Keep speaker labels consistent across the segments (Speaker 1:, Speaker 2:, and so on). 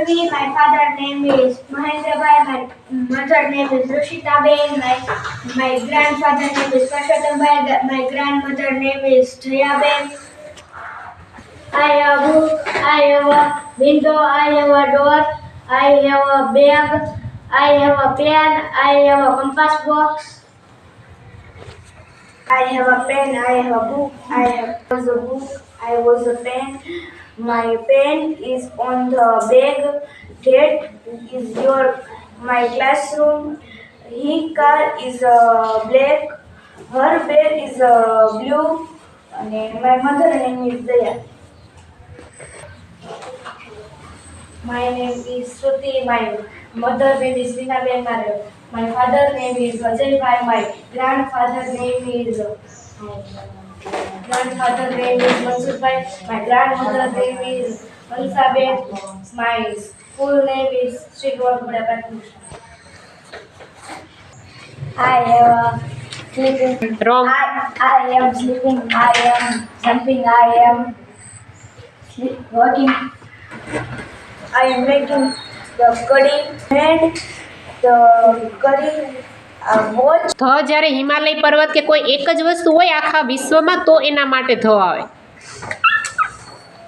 Speaker 1: Ravi. My father name is Mahendrabhai. My mother name is Rushita Ben. My my grandfather name is Purushottambai. My grandmother name is Jaya Ben. I have a book. I have a window. I have a door. I have a bag. I have a pen. I have a compass box. I have a pen. I have a book. I have a book. I was a pen. My pen is on the bag. That is your my classroom. His car is a black. Her bed is a blue. And my mother name is Daya. My name is Shruti. My mother name is Rina Ben My father name is Ajay Bhai. My grandfather name is uh, grandfather name is Mansur Bhai. My grandmother name is Mansa Ben. My school name is Sri Gaurav I am sleeping.
Speaker 2: Wrong.
Speaker 1: I, I am sleeping. I am jumping. I am sleep, walking. I am making the curry and the curry.
Speaker 2: The જ્યારે હિમાલય પર્વત કે કોઈ એક જ વસ્તુ હોય આખા વિશ્વમાં તો એના માટે ધ આવે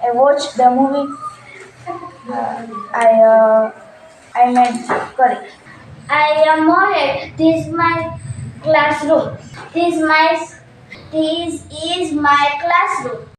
Speaker 1: I watch the movie. Uh, I uh, I made curry. I am Mohit. This is my classroom. This is my this is my classroom.